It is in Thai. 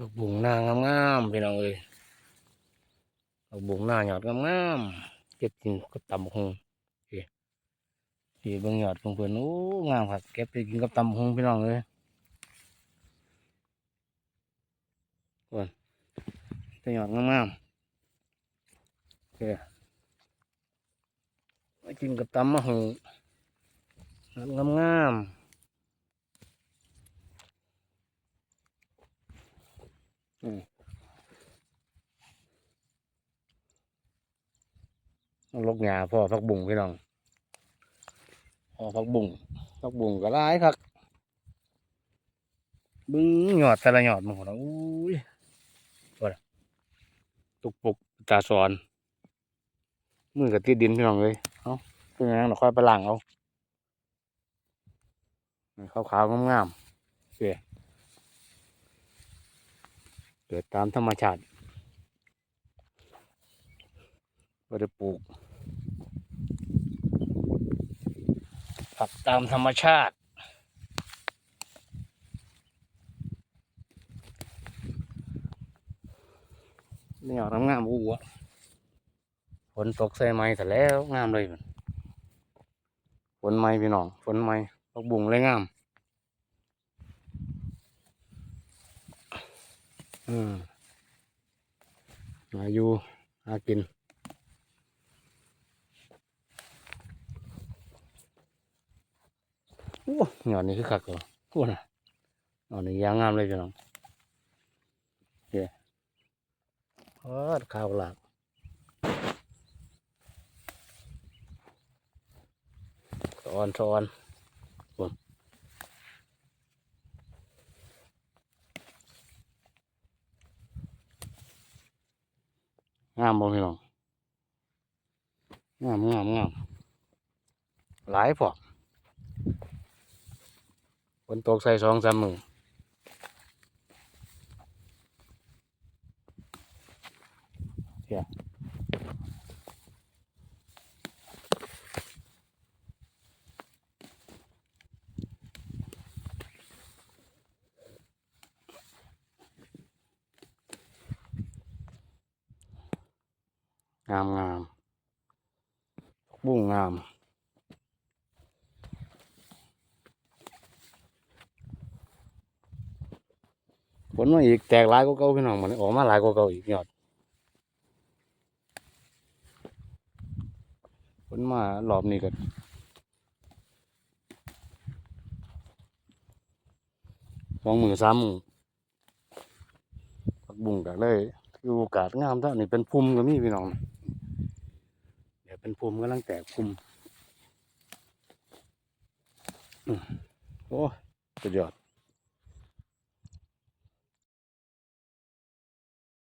ดอกบุงหน้างามๆพี่น้องเอ้ยดอกบุงหน้าหยอดงามๆเก็บกินกับตำหงพี่บิ่งหยอดของเพิ่อนโอ้งามครับเก็บไปกินกับตำหงพี่น้องเอ้ยก่อนต่หยอดงามๆโอเคมากินกับตำบักหงงามงามๆ ลกหญ้าพ่อพักบุ่งพี่น้องพ่อพักบุ่งพักบุ่งก็ร้ายครับบึ้งหยอดแต่ละหยอดมันของเราอุ้ยว่าล่ะตุกปุกตาสอนมือกับติดดินพี่น้องเลยเอาเป็นยังไงเราค่อยไปล้างเอาขาวๆงามๆโอเค เกิดตามธรรมชาติไม่ได้ปลูกผักตามธรรมชาติ นี่ออกน้ำงามอู้อะฝนตกใส่ไม้แต่แล้วงามเลยมันฝนไม้พี่น้องฝนไม้พักบุ่งเลยงาม อืมาอยู่หากินโอ้หยอดนี่คือคักเหรอโอ้น่ะหยอดนี่ยางงามเลยพี่น้องเฮ้ยโอ้ข้าวหลากสอนสอนบน งามบ่พี่น้องงามงามงามหลายพอฝนตกใส่สองสามมือเดี๋ย งามงามบุ้งงามฝนมาอีกแตกหลายกว่าเก่าพี่น้องมันออกมาหลายกว่าเก่าอีกยอดฝนมารอบนี้ก็สองมือสามมือผักบุ้งก็เลยอยู่โอกาสงามเท่านี้เป็นพุ่มก็มีพี่น้อง เป็นภูมิกำลังแตกพุ่มอืมโอ้สุดยอด